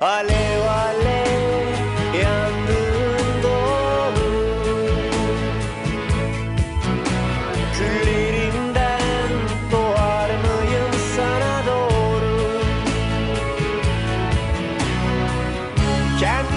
Alev alev yandığın doğru. Küllerinden doğar mıyım sana doğru? Kendimi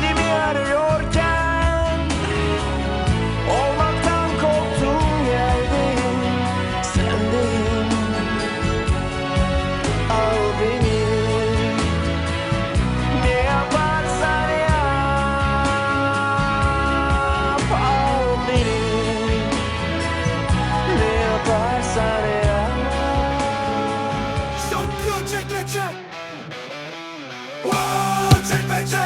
çekmece. Wow çekmece.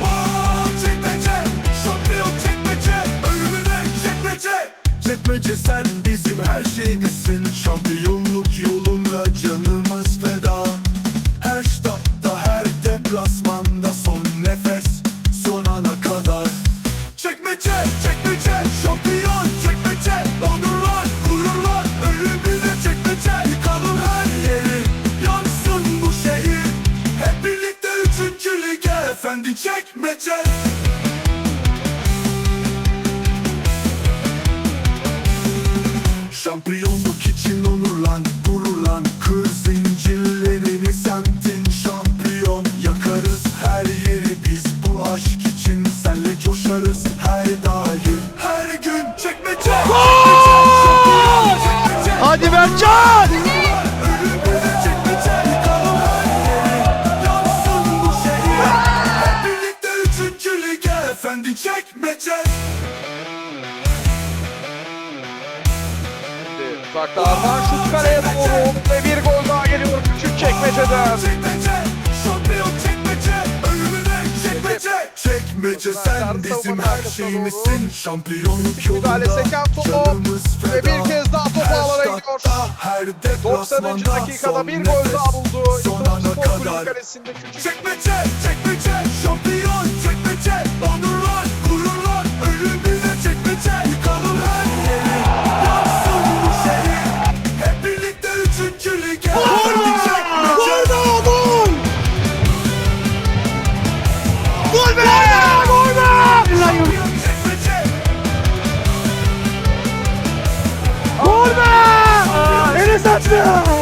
Wow çekmece. Şampiyon çekmece. Ölümüne çekmece. Çekmece sen bizim her şeyimizsin Şampiyonluk yolunda efendi çekmece Şampiyonluk efendi çekmece Uzakta Arman şut kaleye doğru ve bir gol daha geliyor küçük çekmeceden. Çekmece, şampiyon çekmece, ölümüne çekmece. Çekmece sen bizim her şeyimizsin. Şampiyonluk yolunda canımız ve feda. bir kez daha topu alana gidiyor. statta, Her 90. deplasmanda dakikada bir gol daha buldu. Son ana kadar. Çekmece, çekmece, şampiyon çekmece. Onurlar, gururlar, ölümüne çekmece. Yıkalım her yeri, yansın bu şehir. Hep birlikte üçüncü lige. Efendi çekmece. gol! Gol be! Enes attı!